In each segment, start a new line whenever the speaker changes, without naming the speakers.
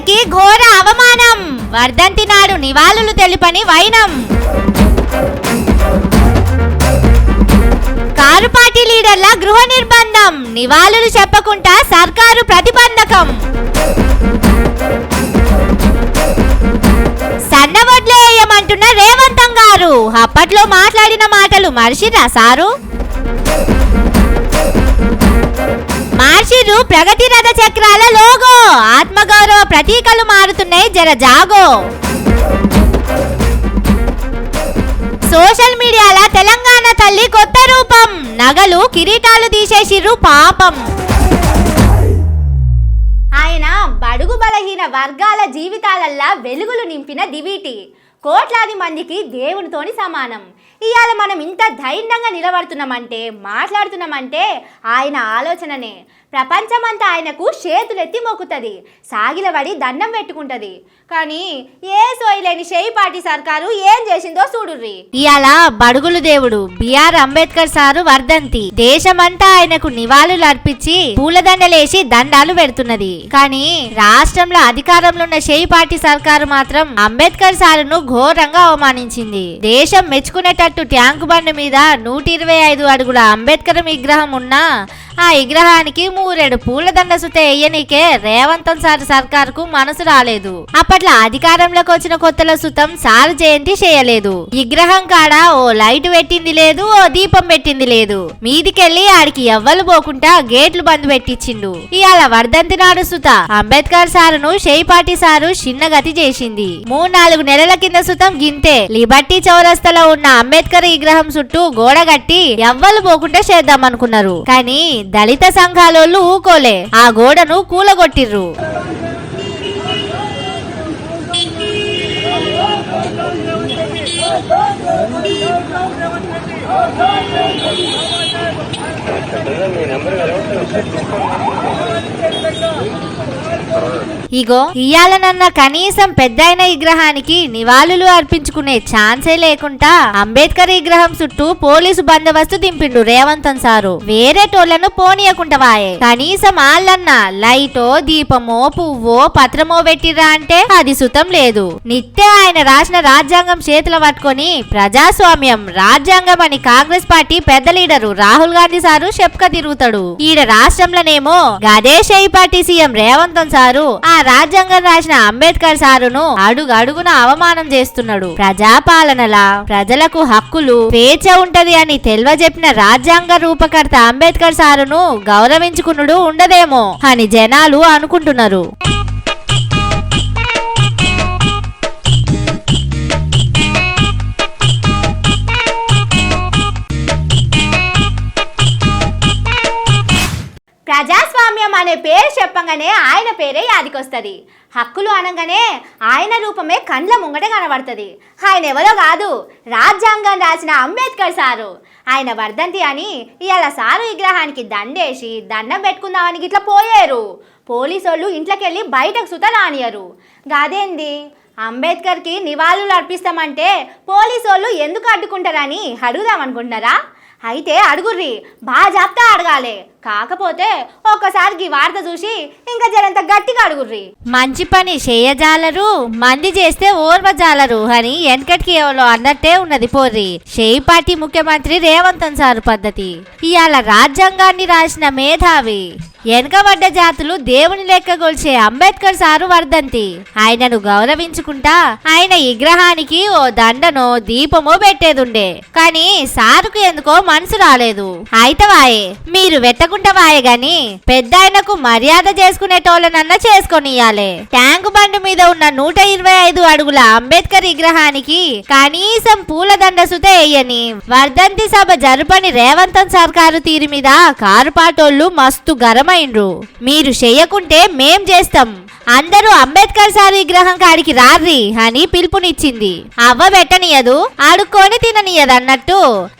వారికి ఘోర అవమానం. వర్ధంతి నాడు నివాళులు తెలిపని వైనం. కారు పార్టీ లీడర్ల గృహ నిర్బంధం. నివాళులు చెప్పకుండా సర్కారు ప్రతిబంధకం. సన్నవడ్లేయమంటున్న రేవంతం గారు. అప్పట్లో మాట్లాడిన మాటలు మర్చిరా సారు? మార్చిరు ప్రగతి రథ చక్రాల లోగో. ఆత్మగౌరవ ప్రతీకలు మారుతున్నాయి జర జాగో. సోషల్ మీడియాల తెలంగాణ తల్లి కొత్త రూపం. నగలు కిరీటాలు తీసేసిర్రు పాపం.
ఆయన బడుగు బలహీన వర్గాల జీవితాలల్లా వెలుగులు నింపిన దివిటి. కోట్లాది మందికి దేవునితోని సమానం. ఇవాళ మనం ఇంత ధైర్యంగా నిలబడుతున్నామంటే మాట్లాడుతున్నామంటే ఆయన ఆలోచననే. ప్రపంచమంతా ఆయనకు చేతులెత్తి మొక్కుతుంది సాగిలబడి దండం పెట్టుకుంటది. కానీ ఏ సోయలేని పార్టీ సర్కారు ఏం చేసిందో చూడుర్రి.
ఇయాల బడుగులు దేవుడు బిఆర్ అంబేద్కర్ సారు వర్ధంతి. దేశమంతా ఆయనకు నివాళులు అర్పించి పూలదండలేసి దండాలు పెడుతున్నది. కానీ రాష్ట్రంలో అధికారంలో ఉన్న షేయి పార్టీ సర్కారు మాత్రం అంబేద్కర్ సారును ఘోరంగా అవమానించింది. దేశం మెచ్చుకునేటట్టు ట్యాంకు బండ్ మీద నూట ఇరవై ఐదు అడుగుల అంబేద్కర్ విగ్రహం ఉన్నా ఆ విగ్రహానికి మూరెడు పూలదండ సుతే ఎయ్యనికే రేవంతం సార్ సర్కారుకు మనసు రాలేదు. అప్పట్లో అధికారంలోకి వచ్చిన కొత్తల సుతం సార్ జయంతి చేయలేదు. విగ్రహం కాడ ఓ లైట్ పెట్టింది లేదు ఓ దీపం పెట్టింది లేదు. మీదికెళ్ళి ఆడికి ఎవ్వలు పోకుండా గేట్లు బంద్ పెట్టించిండు ఇవాళ వర్ధంతి నాడు సుత అంబేద్కర్ సారును షేపాటి సారు చిన్నగతి చేసింది. మూడు నాలుగు నెలల కింద సుతం గింతే. లిబర్టీ చౌరస్తలో ఉన్న అంబేద్కర్ విగ్రహం చుట్టూ గోడ కట్టి ఎవ్వలు పోకుండా చేద్దాం అనుకున్నారు కానీ దళిత సంఘాలోళ్ళు ఊకోలే. ఆ గోడను కూలగొట్టిర్రు. ఇగో ఇయ్యాలనన్న కనీసం పెద్దయిన విగ్రహానికి నివాళులు అర్పించుకునే ఛాన్సే లేకుండా అంబేద్కర్ విగ్రహం చుట్టూ పోలీసు బందోబస్తు దింపిండు రేవంతం సారు. వేరే టోళ్ళను పోనీయకుండా వాయే. కనీసం ఆళ్ళన్న లైటో దీపమో పువ్వో పత్రమో పెట్టిర్రా అంటే అది సుతం లేదు. నిత్య ఆయన రాసిన రాజ్యాంగం చేతులు పట్టుకొని ప్రజాస్వామ్యం రాజ్యాంగం అని కాంగ్రెస్ పార్టీ పెద్ద లీడరు రాహుల్ గాంధీ సారు చెప్పుక తిరుగుతాడు. ఈడ రాష్ట్రంలోనేమో గదే పార్టీ సీఎం సార్ సారు ఆ రాజ్యాంగం రాసిన అంబేద్కర్ సారును అడుగు అడుగున అవమానం చేస్తున్నాడు. ప్రజాపాలనలా ప్రజలకు హక్కులు స్వేచ్ఛ ఉంటది అని తెలియజెప్పిన రాజ్యాంగ రూపకర్త అంబేద్కర్ సారును గౌరవించుకునుడు ఉండదేమో అని జనాలు అనుకుంటున్నారు.
ప్రజాస్వామ్యం అనే పేరు చెప్పంగానే ఆయన పేరే యాదికొస్తుంది. హక్కులు అనగానే ఆయన రూపమే కండ్ల ముంగట కనబడుతుంది. ఆయన ఎవరో కాదు రాజ్యాంగం రాసిన అంబేద్కర్ సారు. ఆయన వర్ధంతి అని ఇవాళ సారు విగ్రహానికి దండేసి దండం పెట్టుకుందామని ఇట్లా పోయారు. పోలీసోళ్ళు వాళ్ళు ఇంట్లోకెళ్ళి బయటకు సుత రానియరు గాదేంది? అంబేద్కర్కి నివాళులు అర్పిస్తామంటే పోలీసోళ్ళు ఎందుకు అడ్డుకుంటారని అడుగుదాం అనుకుంటున్నారా అయితే అడుగుర్రి బాగా చెప్తా అడగాలి. కాకపోతే ఒక్కసారి వార్త చూసి ఇంకా జరంత గట్టిగా అడుగుర్రి.
మంచి పని చేయజాలరు మంది చేస్తే ఓర్వజాలరు అని వెనకటికి ఎవరో అన్నట్టే ఉన్నది పోర్రి. షేయి పార్టీ ముఖ్యమంత్రి రేవంత్ సారు పద్ధతి. ఇవాళ రాజ్యాంగాన్ని రాసిన మేధావి. వెనకబడ్డ జాతులు దేవుని లెక్క గొల్చే అంబేద్కర్ సారు వర్ధంతి. ఆయనను గౌరవించుకుంటా ఆయన విగ్రహానికి ఓ దండనో దీపమో పెట్టేదుండే. కానీ సారుకు ఎందుకో మనసు రాలేదు. అయితే వాయే మీరు వెట్ట వాయే గాని పెద్ద ఆయనకు మర్యాద చేసుకునేటోళ్ళనన్నా చేసుకొనియాలే ట్యాంకు బండి మీద ఉన్న నూట ఇరవై ఐదు అడుగుల అంబేద్కర్ విగ్రహానికి కనీసం పూలదండ సుత వేయని వర్ధంతి సభ జరుపని రేవంతం సర్కారు తీరు మీద కారుపాటోళ్ళు మస్తు గరమైండ్రు మీరు చెయ్యకుంటే మేం చేస్తాం. అందరూ అంబేద్కర్ సార్ విగ్రహం కాడికి రార్రి అని పిలుపునిచ్చింది. అవ్వ పెట్టనీయదు ఆడుకొని తిననీయదు అన్నట్టు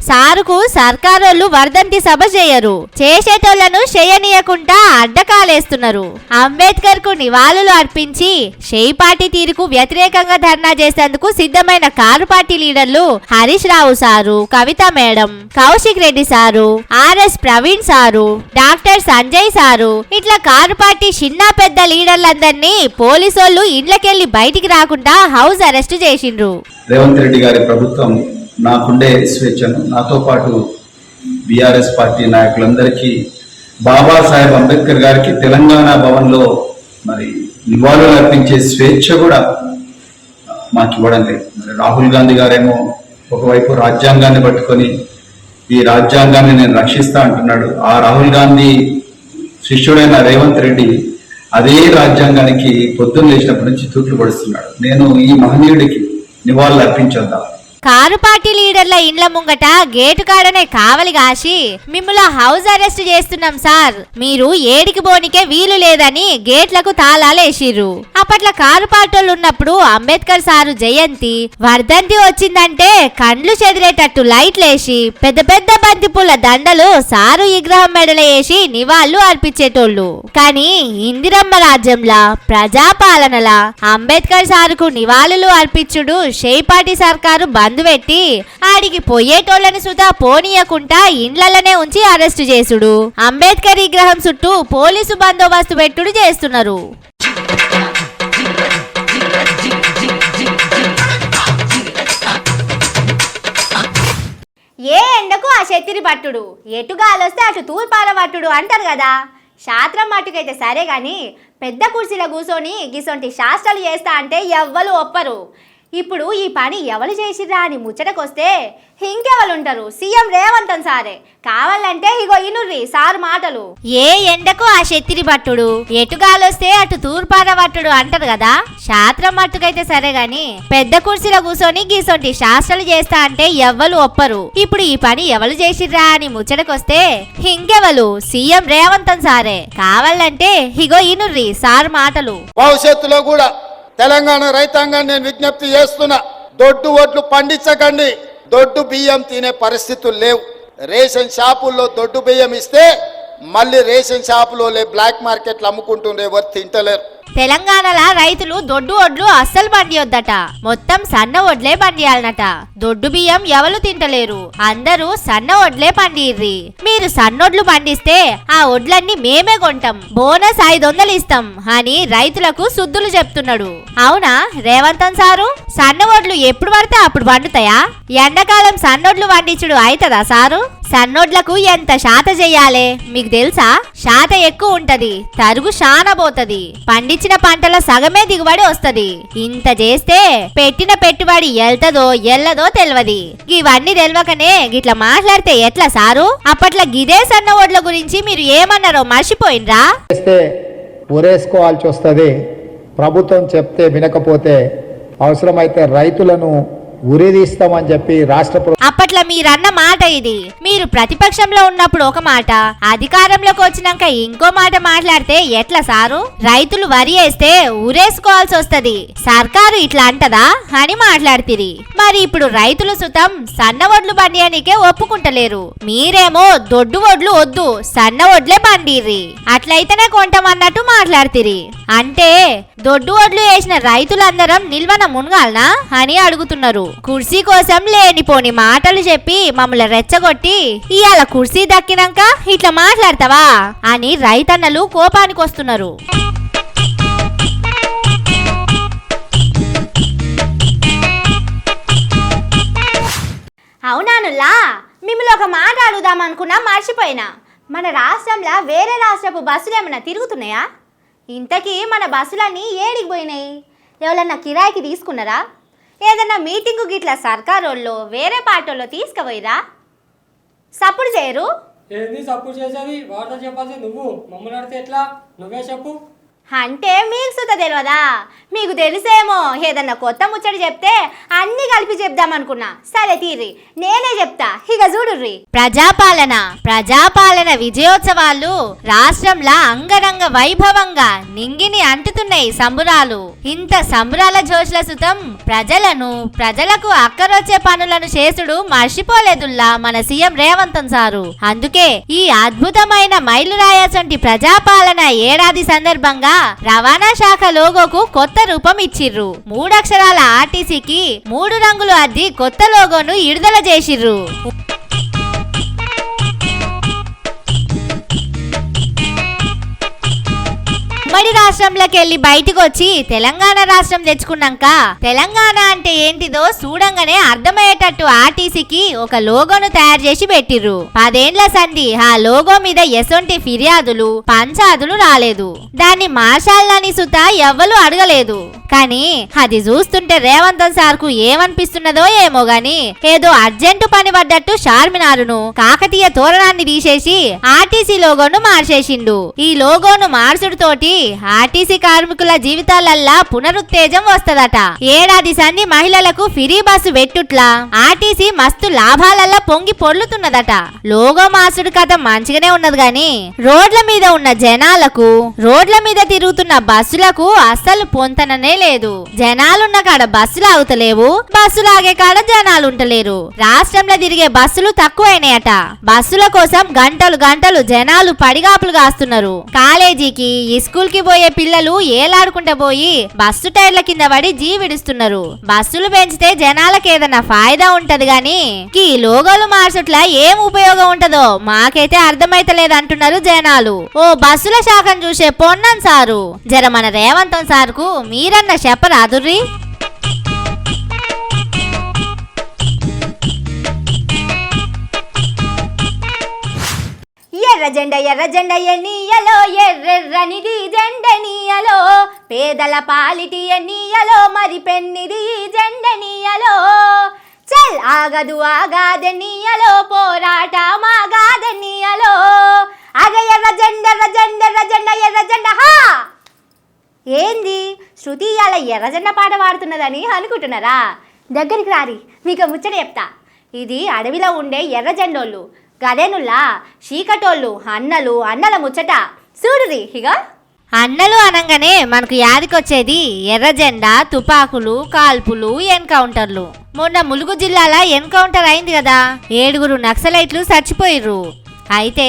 సారుకు సర్కారోళ్ళు వర్ధంతి సభ చేయరు. చేసేటోళ్ళను చేయనీయకుండా అడ్డకాలేస్తున్నారు. అంబేద్కర్కు నివాళులు అర్పించి షేయి పార్టీ తీరుకు వ్యతిరేకంగా ధర్నా చేసేందుకు సిద్ధమైన కారు పార్టీ లీడర్లు Harish Rao sir Kavitha madam Kaushik Reddy sir RS Praveen sir doctor Sanjay sir ఇట్లా కారు పార్టీ చిన్న పెద్ద లీడర్లందరినీ పోలీసోళ్ళు ఇండ్లకెళ్ళి బయటికి రాకుండా హౌస్ అరెస్ట్ చేసిండ్రు.
రేవంత్ రెడ్డి గారి ప్రభుత్వం నాకుండే స్వేచ్ఛను. నాతో పాటు బీఆర్ఎస్ పార్టీ నాయకులందరికీ బాబాసాహెబ్ అంబేద్కర్ గారికి తెలంగాణ భవన్లో మరి నివాళులు అర్పించే స్వేచ్ఛ కూడా మాకు ఇవ్వడం లేదు. మరి రాహుల్ గాంధీ గారేమో ఒకవైపు రాజ్యాంగాన్ని పట్టుకొని ఈ రాజ్యాంగాన్ని నేను రక్షిస్తా అంటున్నాడు. ఆ రాహుల్ గాంధీ శిష్యుడైన రేవంత్ రెడ్డి అదే రాజ్యాంగానికి పొద్దున్న లేచినప్పటి నుంచి తూట్లు పడుస్తున్నాడు. నేను ఈ మహనీయుడికి నివాళులు అర్పించొద్దాం
కారు పార్టీ లీడర్ల ఇండ్ల ముంగట గేటు కాడనే కావలి కాసి మిమ్మల్ని హౌస్ అరెస్ట్ చేస్తున్నాం సార్. మీరు ఏడికి పోనికే వీలు లేదని గేట్లకు తాళాలేసిర్రు అప్పట్లో కారు పార్టీలు ఉన్నప్పుడు అంబేద్కర్ సారు జయంతి. వర్ధంతి వచ్చిందంటే కండ్లు చెదిరేటట్టు లైట్లేసి పెద్ద పెద్ద బంతిపూల దండలు సారు విగ్రహం మెడల వేసి నివాళులు అర్పించేటోళ్ళు. కానీ ఇందిరమ్మ రాజ్యంలా ప్రజాపాలనలా అంబేద్కర్ సారుకు నివాళులు అర్పించుడు షేపాటి సర్కారు పెట్టి ఆడికి పోయేటోళ్ళని సుధా పోనీయకుండా ఇండ్లలోనే ఉంచి అరెస్టు చేసుడు. అంబేద్కర్ విగ్రహం చుట్టూ పోలీసు బందోబస్తు పెట్టుడు చేస్తున్నారు.
ఏ ఎండకు ఆ శత్తిరి పట్టుడు? ఎటు గాలొస్తే అటు తూర్పాల పట్టుడు అంటారు కదా. శాస్త్రం మట్టుకైతే సరే కానీ పెద్ద కుర్చీలో కూర్చొని గిసొంటి శాస్త్రాలు చేస్తా అంటే ఎవ్వరు ఒప్పరు. ఇప్పుడు ఈ పని ఎవరు చేసిర్రా అని ముచ్చటకొస్తే ఇంకెవరు ఉంటారు సీఎం రేవంతన్ సారే. కావాలంటే ఇగో ఇనుర్రి సార్ మాటలు.
ఏ ఎండకు ఆ శెత్తిరి పట్టుడు ఎటు గాలొస్తే అటు తూర్పార పట్టుడు అంటారు కదా? శాస్త్రం మట్టుకైతే సరే గాని పెద్ద కుర్చీలో కూర్చొని గీసొంటి శాస్త్రాలు చేస్తా అంటే ఎవ్వరు ఒప్పరు. ఇప్పుడు ఈ పని ఎవరు చేసిర్రా అని ముచ్చటకొస్తే ఇంకెవరు సీఎం రేవంతన్ సారే. కావాలంటే ఇగో ఇనుర్రి సార్ మాటలు.
భవిష్యత్తులో కూడా తెలంగాణ రైతాంగాన్ని నేను విజ్ఞప్తి చేస్తున్నా దొడ్డు ఓట్లు పండించకండి. దొడ్డు బియ్యం తినే పరిస్థితులు లేవు. రేషన్ షాపుల్లో దొడ్డు బియ్యం ఇస్తే మళ్ళీ రేషన్ షాపులో బ్లాక్ మార్కెట్లు అమ్ముకుంటుండే ఎవరు తింటలేరు
తెలంగాణలో రైతులు దొడ్డు ఒడ్లు అస్సలు పండియొద్దట. మొత్తం సన్న ఒడ్లే పండియాలనట. దొడ్డు బియ్యం ఎవరు తింటలేరు. అందరూ సన్న ఒడ్లే పండిర్రి. మీరు సన్నొడ్లు పండిస్తే ఆ ఒడ్లన్నీ మేమే కొంటాం. బోనస్ ఐదు వందలు ఇస్తాం అని రైతులకు శుద్ధులు చెప్తున్నాడు. అవునా రేవంతన్ సారు? సన్న ఒడ్లు ఎప్పుడు పడితే అప్పుడు పండుతాయా? ఎండాకాలం సన్నొడ్లు పండించుడు అవుతుందా సారు? సన్నోడ్లకు ఎంత శాత చెయ్యాలే మీకు తెలుసా? శాత ఎక్కువ ఉంటది తరుగు శాన పోతది. పండించిన పంటల సగమే దిగుబడి వస్తది. ఇంత చేస్తే పెట్టిన పెట్టుబడి ఎల్తదో ఎల్లదో తెల్వది. ఇవన్నీ తెలవకనే గిట్లా మాట్లాడితే ఎట్లా సారు? అప్పట్లో గిదే సన్న ఓడ్ల గురించి మీరు ఏమన్నారో మర్చిపోయినరా?
చేస్తే ఊరేసుకోవాల్సి వస్తుంది. ప్రభుత్వం చెప్తే వినకపోతే అవసరమైతే రైతులను ఉరిదీస్తామని చెప్పి రాష్ట్ర
అప్పట్లో మీరన్న మాట ఇది. మీరు ప్రతిపక్షంలో ఉన్నప్పుడు ఒక మాట అధికారంలోకి వచ్చినాక ఇంకో మాట మాట్లాడితే ఎట్లా సారు? రైతులు వరి వేస్తే ఊరేసుకోవాల్సి వస్తది. సర్కారు ఇట్లా అంటదా? అని మాట్లాడుతిరి. మరి ఇప్పుడు రైతులు సుతం సన్న ఒడ్లు పండియానికే ఒప్పుకుంటలేరు. మీరేమో దొడ్డు ఒడ్లు వద్దు సన్న ఒడ్లే పండిర్రి. అట్లయితేనే కొంటామన్నట్టు మాట్లాడుతిరి. అంటే దొడ్డు ఒడ్లు వేసిన రైతులందరం నిల్వన మునగాలనా? అని అడుగుతున్నారు. కుర్సీ కోసం లేనిపోని మాటలు చెప్పి మమ్మల్ని రెచ్చగొట్టి ఇవాళ కుర్సీ దక్కినాక ఇట్లా మాట్లాడతావా? అని రైతన్నలు కోపానికి వస్తున్నారు.
అవునానులా మిమ్మల్ని ఒక మాట అడుగుదాం అనుకున్నా మర్చిపోయినా. మన రాష్ట్రంలో వేరే రాష్ట్రపు బస్సులు ఏమైనా తిరుగుతున్నాయా? ఇంతకీ మన బస్సులన్నీ ఏడికి పోయినాయి. ఎవరన్నా కిరాయికి తీసుకున్నారా? ఏదన్నా మీటింగు గిట్ల సర్కారోళ్ళు వేరే పార్టీలో తీసుకుపోయిరా? సప్పుడు చేయరు?
ఏంది సపోర్ట్ చేసేది? వార్త చెప్పాల్సి నువ్వు. మమ్మల్ని అడితే ఎట్లా? నువ్వే చెప్పు.
అంటే మీకు సుత తెలియదా మీకు తెలిసేమో ఏదన్నా కొత్త ముచ్చట చెప్తే అన్ని కలిపి చెప్దామనుకున్నా సరే తీరి నేనే చెప్తా. ఇక చూడుర్రి.
ప్రజాపాలన ప్రజాపాలన విజయోత్సవాలు రాష్ట్రంలో అంగరంగ వైభవంగా నింగిని అంటుతున్నాయి సంబురాలు. ఇంత సంబురాల జోష్ల సుతం ప్రజలను ప్రజలకు అక్కరొచ్చే పనులను చేసుడు మర్చిపోలేదుల్లా మన సీఎం రేవంతన్ సారు. అందుకే ఈ అద్భుతమైన మైలురాయసంటి ప్రజాపాలన ఏడాది సందర్భంగా రవాణా శాఖ లోగోకు కొత్త రూపం ఇచ్చిర్రు. మూడక్షరాల ఆర్టీసీకి మూడు రంగులు అద్ది కొత్త లోగోను విడుదల చేసిర్రు. ఉమ్మడి రాష్ట్రంలోకి వెళ్ళి బయటకు వచ్చి తెలంగాణ రాష్ట్రం తెచ్చుకున్నాక తెలంగాణ అంటే ఏంటిదో చూడంగానే అర్థమయ్యేటట్టు ఆర్టీసీకి ఒక లోగోను తయారు చేసి పెట్టిర్రు. పదేండ్ల సంధి ఆ లోగో మీద ఎసొంటి ఫిర్యాదులు పంచాదులు రాలేదు. దాన్ని మార్షాల్లాని సుత ఎవ్వరూ అడగలేదు. కానీ అది చూస్తుంటే రేవంత్ సార్కు ఏమనిపిస్తున్నదో ఏమో గాని ఏదో అర్జెంటు పని పడ్డట్టు షార్మినారును కాకతీయ తోరణాన్ని తీసేసి ఆర్టీసీ లోగోను మార్చేసిండు. ఈ లోగోను మార్చుడుతోటి ఆర్టీసీ కార్మికుల జీవితాలల్లా పునరుత్తేజం వస్తదట. ఏడాది సంధి మహిళలకు ఫ్రీ బస్సు పెట్టుట్లా ఆర్టీసీ మస్తు లాభాలల్లా పొంగి పొర్లుతున్నదట. లోగో మార్చుడు కథ మంచిగానే ఉన్నది గాని రోడ్ల మీద ఉన్న జనాలకు రోడ్ల మీద తిరుగుతున్న బస్సులకు అస్సలు పొంతననే లేదు. జనాలున్న కాడ బస్సులు ఆగుతలేవు. బస్సులు ఆగే కాడ జనాలు ఉంటలేరు రాష్ట్రంలో తిరిగే బస్సులు తక్కువైనాయట. బస్సుల కోసం గంటలు గంటలు జనాలు పడిగాపులు కాస్తున్నారు. కాలేజీకి ఈ స్కూల్కి పోయే పిల్లలు ఏలాడుకుంటా పోయి బస్సు టైర్ల కింద పడి జీవిడుస్తున్నారు. బస్సులు పెంచితే జనాలకు ఏదైనా ఫాయిదా ఉంటది గాని ఈ లోగోలు మార్చట్ల ఏం ఉపయోగం ఉంటదో మాకైతే అర్థమైతలేదు అంటున్నారు జనాలు. ఓ బస్సుల శాఖను చూసే పొన్నం సారు. జర మన రేవంతం సార్కు మీరన్న చెప్పరాదుర్రి
ఎర్ర జెండ ఎర్ర జెండ ఎన్నియలో ఎర్రెర్రనిది జెండ పేదల పాలిటి ఎన్నియలో మరి పెన్నిది జెండనీయలో చల్ ఆగదు ఆగాదెన్నియలో పోరాట మాగాదెన్నియలో ఆగ ఎర్ర జెండ ఎర్ర జెండ ఎర్ర జెండ ఎర్ర జెండ హా! ఏంది? శృతి ఇవాళ ఎర్రజెండ పాట పాడుతున్నదని అనుకుంటున్నారా? దగ్గరికి రారి మీకు ముచ్చట చెప్తా. ఇది అడవిలో ఉండే ఎర్రజెండోళ్ళు గదేనుల్లా చీకటోళ్ళు అన్నలు అన్నల ముచ్చట. చూడుది ఇక
అన్నలు అనగానే మనకు యాదికొచ్చేది ఎర్రజెండా తుపాకులు కాల్పులు ఎన్కౌంటర్లు. మొన్న ములుగు జిల్లాల ఎన్కౌంటర్ అయింది కదా ఏడుగురు నక్సలైట్లు చచ్చిపోయిర్రు. అయితే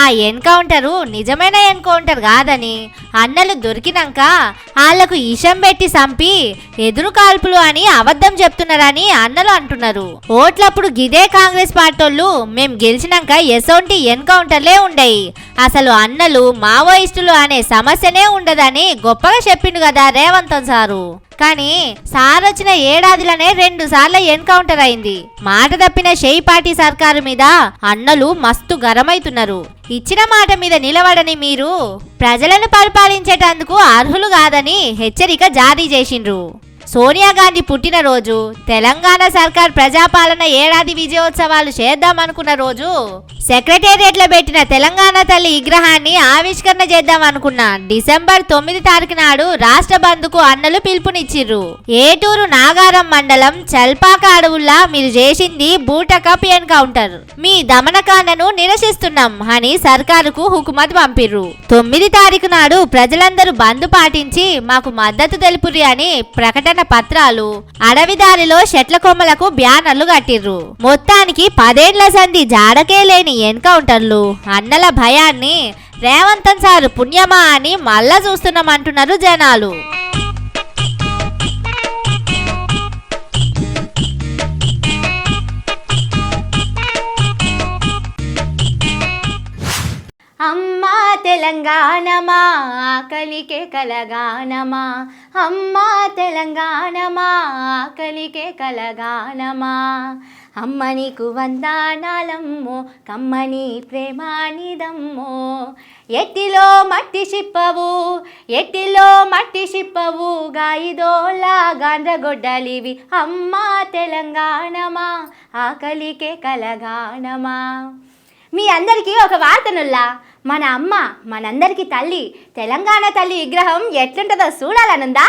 ఆ ఎన్కౌంటరు నిజమైన ఎన్కౌంటర్ కాదని అన్నలు దొరికినాక వాళ్ళకు ఇషం పెట్టి చంపి ఎదురు కాల్పులు అని అబద్ధం చెప్తున్నారని అన్నలు అంటున్నారు. ఓట్లప్పుడు గిదే కాంగ్రెస్ పార్టోళ్ళు మేం గెలిచినాక ఎసోంటి ఎన్కౌంటర్లే ఉండయి. అసలు అన్నలు మావోయిస్టులు అనే సమస్యనే ఉండదని గొప్పగా చెప్పిండు కదా రేవంతం సారు. కానీ సార్ వచ్చిన ఏడాదిలోనే రెండు సార్లు ఎన్కౌంటర్ అయింది. మాట తప్పిన షెయి పార్టీ సర్కారు మీద అన్నలు మస్తు గరమైతున్నారు ఇచ్చిన మాట మీద నిలబడని మీరు ప్రజలను పరిపాలించేటందుకు అర్హులు కాదని హెచ్చరిక జారీ చేసిండ్రు. సోనియా గాంధీ పుట్టినరోజు తెలంగాణ సర్కార్ ప్రజాపాలన ఏడాది విజయోత్సవాలు చేద్దామనుకున్న రోజు సెక్రటేరియట్లో పెట్టిన తెలంగాణ తల్లి విగ్రహాన్ని ఆవిష్కరణ చేద్దాం అనుకున్నా డిసెంబర్ తొమ్మిది తారీఖు నాడు రాష్ట్ర బంధుకు అన్నలు పిలుపునిచ్చిర్రు. ఏటూరు నాగారం మండలం చల్పాక అడవుల్లా మీరు చేసింది బూటకప్ ఎన్కౌంటర్. మీ దమనకాండను నిరసిస్తున్నాం అని సర్కారుకు హుకుమత్ పంపిర్రు. తొమ్మిది తారీఖు నాడు ప్రజలందరూ బంద్ పాటించి మాకు మద్దతు తెలుపురి అని ప్రకటన పత్రాలు అడవిదారిలో చెట్ల కొమ్మలకు బ్యానర్లు కట్టిర్రు. మొత్తానికి పదేండ్ల సంధి జాడకే లేని ఎన్కౌంటర్లు. అన్నల భయాన్ని రేవంతన్ సారు పుణ్యమా అని మళ్ళా చూస్తున్నామంటున్నారు జనాలు.
అమ్మా తెలంగాణమా ఆకలికే కలగానమా. అమ్మా తెలంగాణమా ఆకలికే కలగానమా. అమ్మ నీకు వందానాలమ్మో కమ్మని ప్రేమానిదమ్మో. ఎట్టిలో మట్టి చిప్పవు ఎట్టిలో మట్టి చిప్పవు గాయిదోలా గాంధ్రగొడ్డలివి అమ్మా తెలంగాణమా ఆకలికే కలగానమా. మీ అందరికీ ఒక వార్తనుల్లా. మన అమ్మ మనందరికీ తల్లి తెలంగాణ తల్లి విగ్రహం ఎట్లుంటుందో చూడాలనుందా?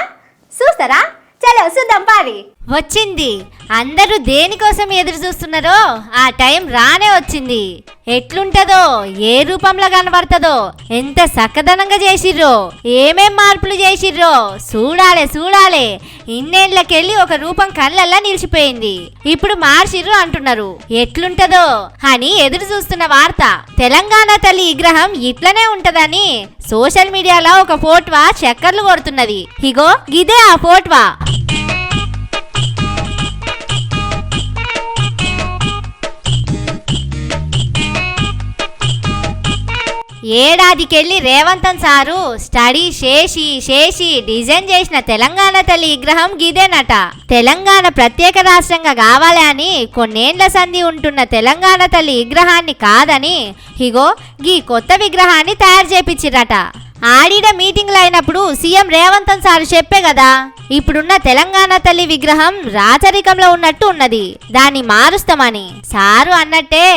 చూస్తారా? చలో చూద్దాం పారి.
వచ్చింది. అందరూ దేనికోసం ఎదురు చూస్తున్నారో ఆ టైం రానే వచ్చింది. ఎట్లుంటదో ఏ రూపంలో కనబడుతుందో ఎంత సక్కదనంగా చేసిర్రో ఏమేం మార్పులు చేసిర్రో చూడాలే చూడాలే. ఇన్నేళ్ళకెళ్ళి ఒక రూపం కళ్ళల్లా నిలిచిపోయింది. ఇప్పుడు మార్చిర్రు అంటున్నారు. ఎట్లుంటదో అని ఎదురు చూస్తున్న వార్త. తెలంగాణ తల్లి విగ్రహం ఇట్లనే ఉంటదని సోషల్ మీడియాలో ఒక ఫోటో చక్కర్లు కొడుతున్నది. ఇగో ఇదే ఆ ఫోటో ఏడాదికెళ్ళి రేవంతన్ సారు స్టడీ చేసి చేసి డిజైన్ చేసిన తెలంగాణ తల్లి విగ్రహం గిదేనట. తెలంగాణ ప్రత్యేక రాష్ట్రంగా కావాలి అని కొన్నేండ్ల సంధి ఉంటున్న తెలంగాణ తల్లి విగ్రహాన్ని కాదని ఇగో గీ కొత్త విగ్రహాన్ని తయారు చేపించిరట ఆడిడ మీటింగ్లు అయినప్పుడు సీఎం రేవంత్ సారు చెప్పే కదా ఇప్పుడున్న తెలంగాణ తల్లి విగ్రహం రాచరికంలో ఉన్నట్టు ఉన్నది దాన్ని మారుస్తామని. సారు అన్నట్టే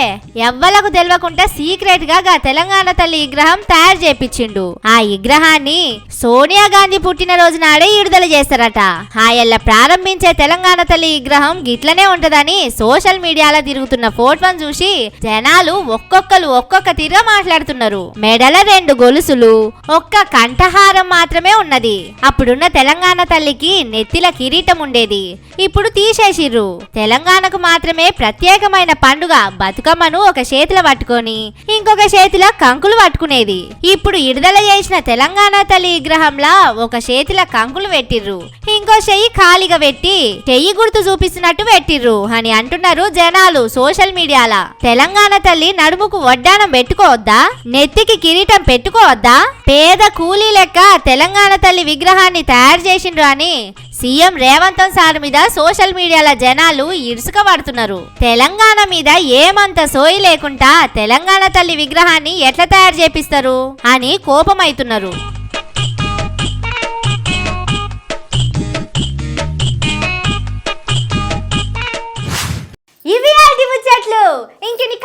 ఎవ్వలకు తెలియకుండా సీక్రెట్గా గా తెలంగాణ తల్లి విగ్రహం తయారు చేపించిండు ఆ విగ్రహాన్ని సోనియా గాంధీ పుట్టినరోజు నాడే విడుదల చేస్తారట. ఆయల్ల ప్రారంభించే తెలంగాణ తల్లి విగ్రహం గిట్లనే ఉంటదని సోషల్ మీడియాలో తిరుగుతున్న ఫోటోను చూసి జనాలు ఒక్కొక్కరు ఒక్కొక్క తీరుగా మాట్లాడుతున్నారు. మెడల రెండు గొలుసులు ఒక్క కంఠహారం మాత్రమే ఉన్నది. అప్పుడున్న తెలంగాణ తల్లికి నెత్తిల కిరీటం ఉండేది. ఇప్పుడు తీసేసిర్రు. తెలంగాణకు మాత్రమే ప్రత్యేకమైన పండుగ బతుకమ్మను ఒక చేతిలో పట్టుకొని ఇంకొక చేతిలో కంకులు పట్టుకునేది. ఇప్పుడు విడుదల చేసిన తెలంగాణ తల్లి విగ్రహంలా ఒక చేతిలో కంకులు పెట్టిర్రు. ఇంకో చెయ్యి ఖాళీగా పెట్టి చెయ్యి గుర్తు చూపిస్తున్నట్టు పెట్టిర్రు అని అంటున్నారు జనాలు సోషల్ మీడియాలా. తెలంగాణ తల్లి నడుముకు వడ్డానం పెట్టుకోవద్దా? నెత్తికి కిరీటం పెట్టుకోవద్దా? పేద కూలీ లెక్క తెలంగాణ తల్లి విగ్రహాన్ని తయారు చేసిండ్రు అని సీఎం రేవంత్ సార్ మీద సోషల్ మీడియాల జనాలు ఇరుసుక పడుతున్నారు. తెలంగాణ మీద ఏమంత సోయి లేకుండా తెలంగాణ తల్లి విగ్రహాన్ని ఎట్లా తయారు చేపిస్తారు అని కోపమైతున్నారు.
ఇవి ముచ్చట్లు. ఇంక నీ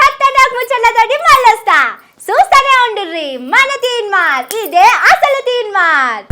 చూస్తూనే ఉండుర్రి. మన తీన్మార్. ఇదే అసలు తీన్మార్.